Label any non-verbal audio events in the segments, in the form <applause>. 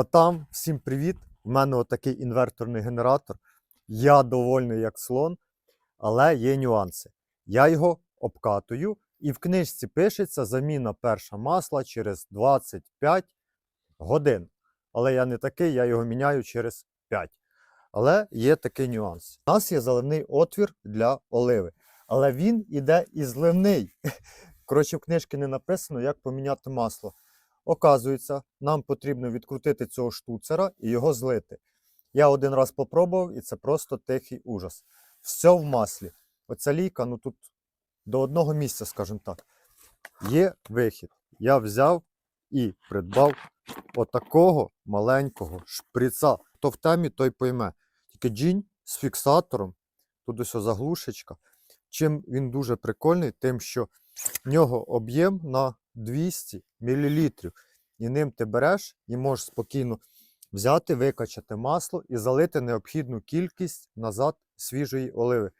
Та там всім привіт! У мене отакий інверторний генератор. Я довольний як слон, але є нюанси. Я його обкатую, і в книжці пишеться заміна перша масла через 25 годин. Але я не такий, я його міняю через 5. Але є такий нюанс. У нас є заливний отвір для оливи, але він іде і зливний. <laughs> Коротше, в книжці не написано, як поміняти масло. Оказується, нам потрібно відкрутити цього штуцера і його злити. Я один раз попробував, і це просто тихий ужас. Все в маслі. Оця лійка, ну тут до одного місця, скажімо так. Є вихід. Я взяв і придбав отакого маленького шприца. Хто в темі, той пойме. Тільки джінь з фіксатором, тут ось заглушечка. Чим він дуже прикольний, тим, що в нього об'єм на 200 мл. І ним ти береш і можеш спокійно взяти, викачати масло і залити необхідну кількість назад свіжої оливи.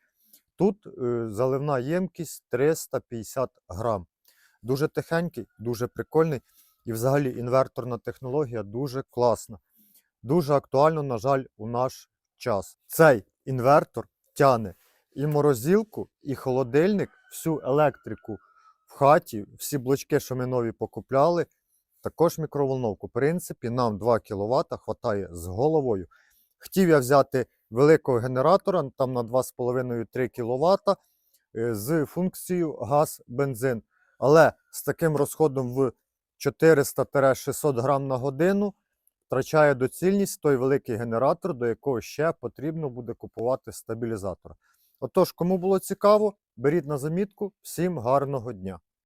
Тут е, заливна ємкість 350 грам. Дуже тихенький, дуже прикольний. І взагалі інверторна технологія дуже класна. Дуже актуально, на жаль, у наш час. Цей інвертор тяне і морозилку, і холодильник, всю електрику хаті, всі блочки, що ми нові покупляли, також мікроволновку. В принципі, нам 2 кВт хватає з головою. Хотів я взяти великого генератора, там на 2,5-3 кВт е, з функцією газ-бензин. Але з таким розходом в 400-600 грам на годину втрачає доцільність той великий генератор, до якого ще потрібно буде купувати стабілізатор. Отож, кому було цікаво, беріть на замітку. Всім гарного дня!